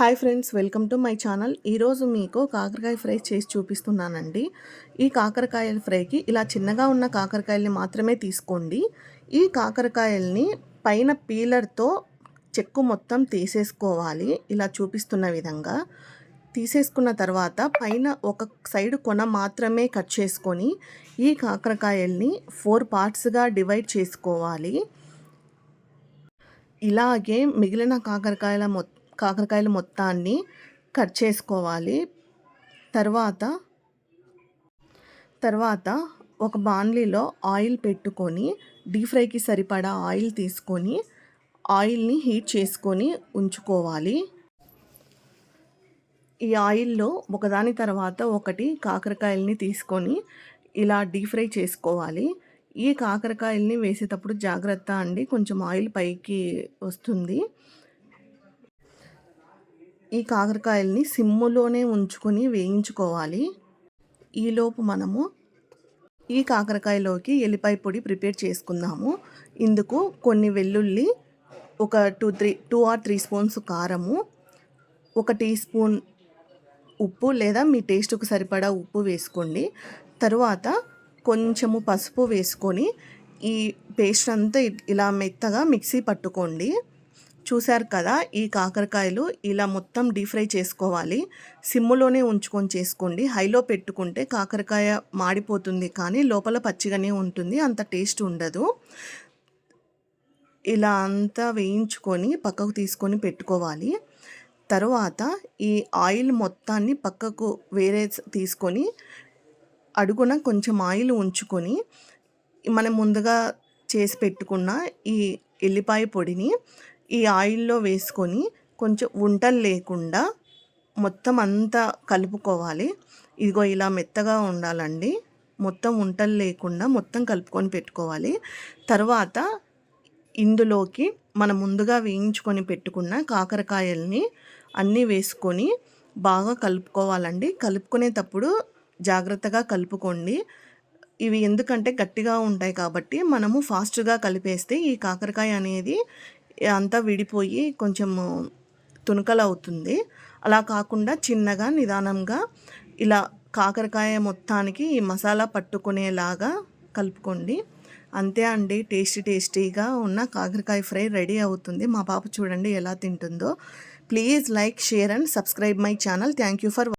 Hi friends welcome to my channel. ఈరోజు మీకు కాకరకాయ ఫ్రై చేసి చూపిస్తున్నానండి. ఈ కాకరకాయల ఫ్రైకి ఇలా చిన్నగా ఉన్న కాకరకాయల్ని మాత్రమే తీసుకోండి. ఈ కాకరకాయల్ని పైన పీలర్తో చెక్కు మొత్తం తీసేసుకోవాలి. ఇలా చూపిస్తున్న విధంగా తీసేసుకున్న తర్వాత పైన ఒక సైడ్ కొన మాత్రమే కట్ చేసుకొని ఈ కాకరకాయల్ని ఫోర్ పార్ట్స్గా డివైడ్ చేసుకోవాలి. ఇలాగే మిగిలిన కాకరకాయల మొత్తం కాకరకాయలు మొత్తాన్ని కట్ చేసుకోవాలి. తర్వాత తర్వాత ఒక బాణలీలో ఆయిల్ పెట్టుకొని డీప్ ఫ్రైకి సరిపడా ఆయిల్ తీసుకొని ఆయిల్ని హీట్ చేసుకొని ఉంచుకోవాలి. ఈ ఆయిల్లో ఒకదాని తర్వాత ఒకటి కాకరకాయల్ని తీసుకొని ఇలా డీప్ ఫ్రై చేసుకోవాలి. ఈ కాకరకాయల్ని వేసేటప్పుడు జాగ్రత్త అండి కొంచెం ఆయిల్ పైకి వస్తుంది. ఈ కాకరకాయల్ని సిమ్ములోనే ఉంచుకొని వేయించుకోవాలి. ఈలోపు మనము ఈ కాకరకాయలోకి ఎల్లిపాయ పొడి ప్రిపేర్ చేసుకుందాము. ఇందుకు కొన్ని వెల్లుల్లి ఒక two three two or three spoons కారము ఒక టీ స్పూన్ ఉప్పు లేదా మీ టేస్ట్కు సరిపడా ఉప్పు వేసుకోండి. తరువాత కొంచెము పసుపు వేసుకొని ఈ పేస్ట్ అంతా ఇలా మెత్తగా మిక్సీ పట్టుకోండి. చూశారు కదా ఈ కాకరకాయలు ఇలా మొత్తం డీప్ ఫ్రై చేసుకోవాలి. సిమ్ములోనే ఉంచుకొని చేసుకోండి. హైలో పెట్టుకుంటే కాకరకాయ మాడిపోతుంది కానీ లోపల పచ్చిగానే ఉంటుంది అంత టేస్ట్ ఉండదు. ఇలా అంతా వేయించుకొని పక్కకు తీసుకొని పెట్టుకోవాలి. తర్వాత ఈ ఆయిల్ మొత్తాన్ని పక్కకు వేరే తీసుకొని అడుగున కొంచెం ఆయిల్ ఉంచుకొని మనం ముందుగా చేసి పెట్టుకున్న ఈ ఎల్లిపాయ పొడిని ఈ ఆయిల్లో వేసుకొని కొంచెం ఉంటలు లేకుండా మొత్తం అంతా కలుపుకోవాలి. ఇదిగో ఇలా మెత్తగా ఉండాలండి. మొత్తం ఉంటలు లేకుండా మొత్తం కలుపుకొని పెట్టుకోవాలి. తర్వాత ఇందులోకి మనం ముందుగా వేయించుకొని పెట్టుకున్న కాకరకాయల్ని అన్నీ వేసుకొని బాగా కలుపుకోవాలండి. కలుపుకునేటప్పుడు జాగ్రత్తగా కలుపుకోండి. ఇవి ఎందుకంటే గట్టిగా ఉంటాయి కాబట్టి మనము ఫాస్ట్గా కలిపేస్తే ఈ కాకరకాయ అనేది అంతా విడిపోయి కొంచెం తునకలు అవుతుంది అలా కాకుండా చిన్నగా నిదానంగా ఇలా కాకరకాయ మొత్తానికి ఈ మసాలా పట్టుకునేలాగా కలుపుకోండి. అంతే అండి టేస్టీ టేస్టీగా ఉన్న కాకరకాయ ఫ్రై రెడీ అవుతుంది. మా పాప చూడండి ఎలా తింటుందో. Please like share and subscribe my channel. Thank you for